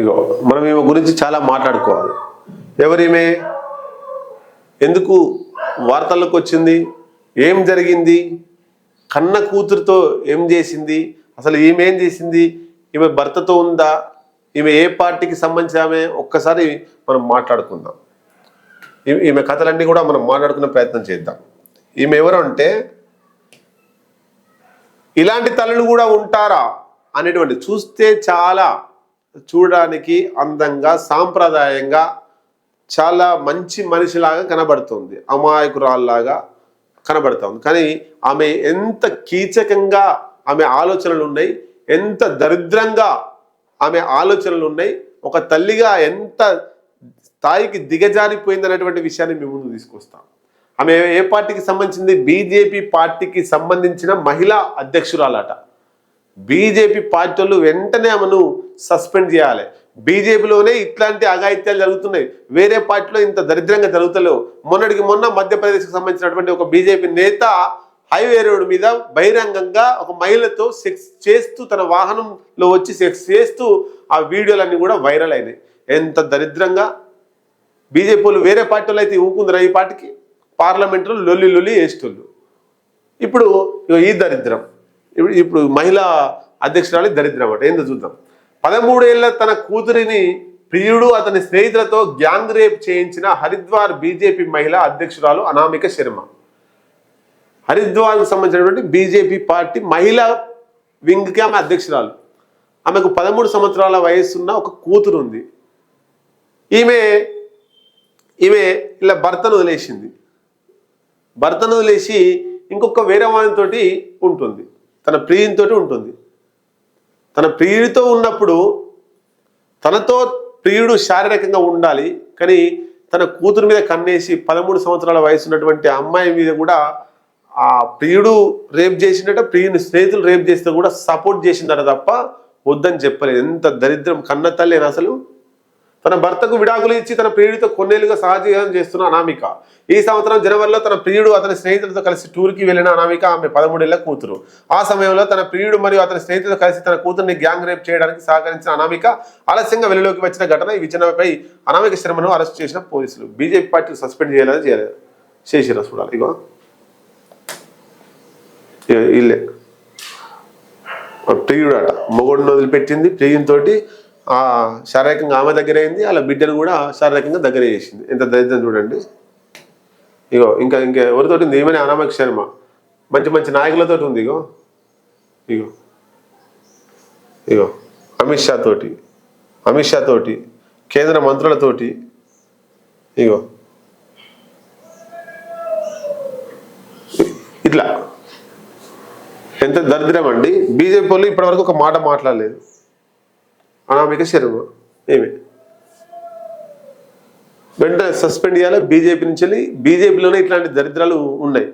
ఇగో మనం ఈమె గురించి చాలా మాట్లాడుకోవాలి. ఎవరిమే? ఎందుకు వార్తల్లోకి వచ్చింది? ఏం జరిగింది? కన్న కూతురుతో ఏం చేసింది? అసలు ఈమె ఏం చేసింది? ఈమె భర్తతో ఉందా? ఈమె ఏ పార్టీకి సంబంధించి ఆమె? ఒక్కసారి మనం మాట్లాడుకుందాం. ఈమె కథలన్నీ కూడా మనం మాట్లాడుకునే ప్రయత్నం చేద్దాం. ఈమె ఎవరు అంటే ఇలాంటి తల్లులు కూడా ఉంటారా? అనేటువంటి చూస్తే చాలా చూడడానికి అందంగా సాంప్రదాయంగా చాలా మంచి మనిషిలాగా కనబడుతుంది. అమాయకురాల్లాగా కనబడుతుంది కానీ ఆమె ఎంత కీచకంగా ఆమె ఆలోచనలు ఉన్నాయి ఎంత దరిద్రంగా ఆమె ఆలోచనలు ఉన్నాయి ఒక తల్లిగా ఎంత స్థాయికి దిగజారిపోయింది అనేటువంటి విషయాన్ని మేము ముందు తీసుకొస్తాం. ఆమె ఏ పార్టీకి సంబంధించింది? బీజేపీ పార్టీకి సంబంధించిన మహిళా అధ్యక్షురాలట. బీజేపీ పార్టీలు వెంటనే ఆమెను సస్పెండ్ చేయాలి. బీజేపీలోనే ఇట్లాంటి అఘాయిత్యాలు జరుగుతున్నాయి. వేరే పార్టీలో ఇంత దరిద్రంగా జరుగుతలేవు. మొన్నటికి మొన్న మధ్యప్రదేశ్కి సంబంధించినటువంటి ఒక బీజేపీ నేత హైవే రోడ్ మీద బహిరంగంగా ఒక మహిళతో సెక్స్ చేస్తూ తన వాహనంలో వచ్చి సెక్స్ చేస్తూ ఆ వీడియోలన్నీ కూడా వైరల్ అయినాయి. ఎంత దరిద్రంగా. బీజేపీలు వేరే పార్టీలు అయితే ఊకుందరా ఈ పార్టీకి? పార్లమెంట్లో లొల్లి లొల్లి వేస్తుళ్ళు ఇప్పుడు ఈ దరిద్రం. ఇప్పుడు ఇప్పుడు మహిళా అధ్యక్షురాలి దరిద్రం అట ఏందో చూద్దాం. పదమూడేళ్ళ తన కూతురిని ప్రియుడు అతని స్నేహితులతో గ్యాంగ్ రేప్ చేయించిన హరిద్వార్ బీజేపీ మహిళా అధ్యక్షురాలు అనామిక శర్మ. హరిద్వార్కు సంబంధించినటువంటి బీజేపీ పార్టీ మహిళా వింగ్కి ఆమె అధ్యక్షురాలు. ఆమెకు పదమూడు సంవత్సరాల వయసున్న ఒక కూతురు ఉంది ఈమె ఈమె ఇలా భర్తను వదిలేసింది. భర్తను వదిలేసి ఇంకొక వేరే వానితోటి ఉంటుంది. తన ప్రియునితో ఉంటుంది. తన ప్రియుడితో ఉన్నప్పుడు తనతో ప్రియుడు శారీరకంగా ఉండాలి కానీ తన కూతురు మీద కన్నేసి పదమూడు సంవత్సరాల వయసు ఉన్నటువంటి అమ్మాయి మీద కూడా ఆ ప్రియుడు రేప్ చేసినట్ట ప్రియుని స్నేహితులు రేప్ చేస్తే కూడా సపోర్ట్ చేసిందట తప్ప వద్దని చెప్పలేదు ఎంత దరిద్రం కన్న తల్లి అసలు తన భర్తకు విడాకులు ఇచ్చి తన ప్రియుడితో కొన్నేళ్ళుగా సహజీవనం చేస్తున్న అనామిక. ఈ సంవత్సరం జనవరిలో తన ప్రియుడు అతని స్నేహితులతో కలిసి టూర్కి వెళ్ళిన అనామిక ఆమె పదమూడేళ్ళ కూతురు. ఆ సమయంలో తన ప్రియుడు మరియు అతని స్నేహితులతో కలిసి తన కూతుర్ని గ్యాంగ్ రేప్ చేయడానికి సహకరించిన అనామిక ఆలస్యంగా వెలుగులోకి వచ్చిన ఘటన ఈ విచారణపై అనామిక శర్మను అరెస్ట్ చేసిన పోలీసులు. బీజేపీ పార్టీ సస్పెండ్ చేయాలని చేయలేదు. చేసిరా చూడాలి. ఇగో. ఇగో వీళ్ళే ప్రియుడు అట మొగుడిని వదిలిపెట్టింది ప్రియునితోటి శారీరకంగా ఆమె దగ్గర అయింది అలా బిడ్డను కూడా శారీరకంగా దగ్గర చేసింది. ఎంత దరిద్రం చూడండి. ఇగో ఇంకా ఇంకా ఎవరితోటి ఉంది? ఏమైనా అనామక శర్మ. మంచి మంచి నాయకులతో ఉంది ఇగో. ఇగో. ఇగో అమిత్ షా తోటి అమిత్ షా తోటి కేంద్ర మంత్రులతోటి ఇగో. ఇట్లా. ఎంత దరిద్రం అండి. బీజేపీ వాళ్ళు ఇప్పటివరకు ఒక మాట మాట్లాడలేదు. అనామిక శర్మ ఏమి? వెంటనే సస్పెండ్ చేయాలి. బీజేపీ నుంచి వెళ్ళి బీజేపీలోనే ఇట్లాంటి దరిద్రాలు ఉన్నాయి.